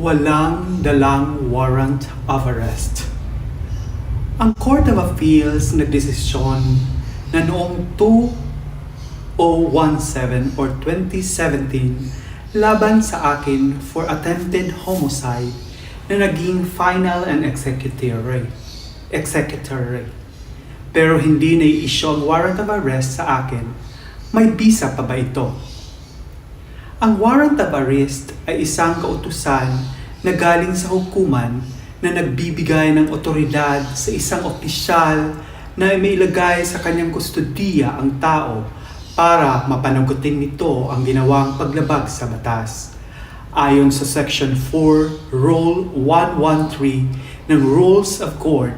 walang dalang warrant of arrest. Ang Court of Appeals nagdesisyon na noong 2017 or 2017 laban sa akin for attempted homicide na naging final and executory. executory. Pero hindi na i-issue ang warrant of arrest sa akin. May bisa pa ba ito? Ang warrant of arrest ay isang kautusan na galing sa hukuman na nagbibigay ng otoridad sa isang opisyal na may ilagay sa kanyang kustudiya ang tao para mapanagutin nito ang ginawang paglabag sa batas. Ayon sa Section 4, Rule 113 ng Rules of Court,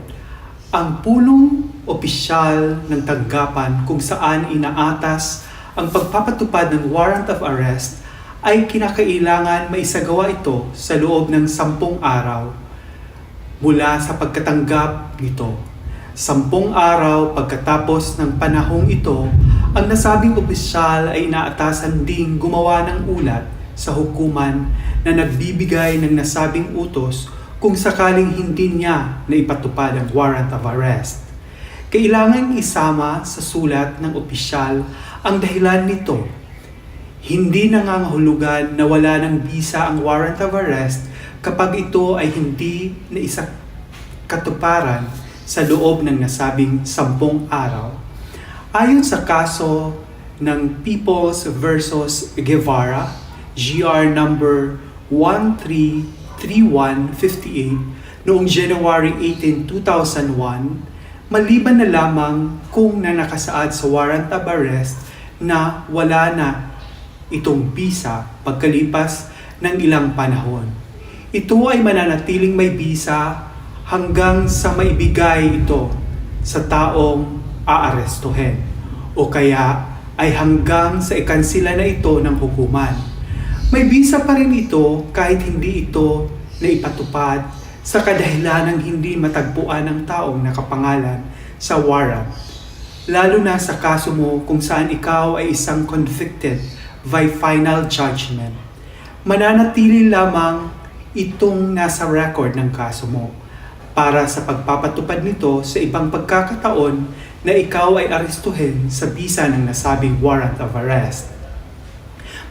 ang punong opisyal ng tanggapan kung saan inaatas ang pagpapatupad ng warrant of arrest ay kinakailangan maisagawa ito sa loob ng sampung araw mula sa pagkatanggap nito. Sampung araw pagkatapos ng panahong ito, ang nasabing opisyal ay inaatasan ding gumawa ng ulat sa hukuman na nagbibigay ng nasabing utos kung sakaling hindi niya na ipatupad ang warrant of arrest. Kailangan isama sa sulat ng opisyal ang dahilan nito. Hindi nangangahulugan na wala ng bisa ang warrant of arrest kapag ito ay hindi na isa katuparan sa loob ng nasabing sampung araw. Ayon sa kaso ng Peoples versus Guevara, GR number 133158 noong January 18, 2001, maliban na lamang kung na nakasaad sa warrant of arrest na wala na itong bisa pagkalipas ng ilang panahon. Ito ay mananatiling may bisa hanggang sa maibigay ito sa taong aarestuhin o kaya ay hanggang sa ikansila na ito ng hukuman. May bisa pa rin ito kahit hindi ito na ipatupad sa kadahilan ng hindi matagpuan ng taong nakapangalan sa warrant. Lalo na sa kaso mo kung saan ikaw ay isang convicted by final judgment. Mananatili lamang itong nasa record ng kaso mo para sa pagpapatupad nito sa ibang pagkakataon na ikaw ay arestuhin sa bisa ng nasabing warrant of arrest.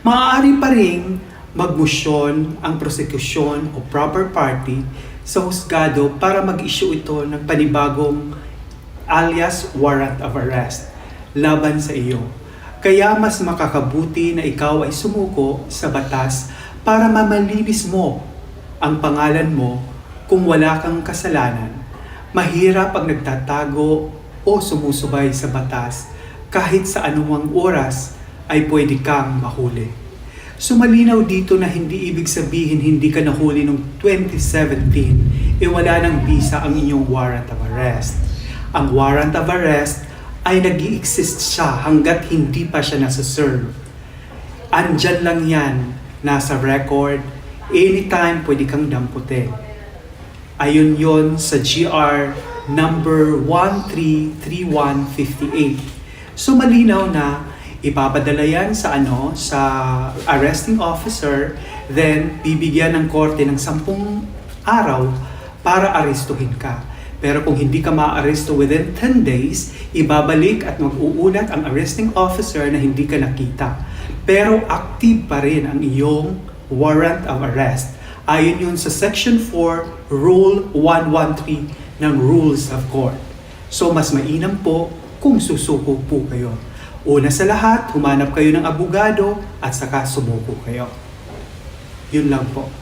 Maaari pa ring magmusyon ang prosecution o proper party sa husgado para mag-issue ito ng panibagong alias warrant of arrest laban sa iyo. Kaya mas makakabuti na ikaw ay sumuko sa batas para mamalinis mo ang pangalan mo kung wala kang kasalanan. Mahirap ang nagtatago o sumusubay sa batas kahit sa anumang oras ay pwede kang mahuli. Sumalinaw dito na hindi ibig sabihin hindi ka nahuli noong 2017 e wala ng visa ang inyong warrant of arrest. Ang warrant of arrest ay nag exist siya hanggat hindi pa siya nasa-serve. Andyan lang yan, nasa record, anytime pwede kang damputin. Ayun yon sa GR number 133158. So malinaw na ipapadala yan sa ano sa arresting officer then bibigyan ng korte ng sampung araw para arestuhin ka. Pero kung hindi ka ma-aresto within 10 days, ibabalik at mag-uulat ang arresting officer na hindi ka nakita. Pero active pa rin ang iyong warrant of arrest. Ayon yun sa Section 4, Rule 113 ng Rules of Court. So mas mainam po kung susuko po kayo. Una sa lahat, humanap kayo ng abogado at saka sumuko kayo. Yun lang po.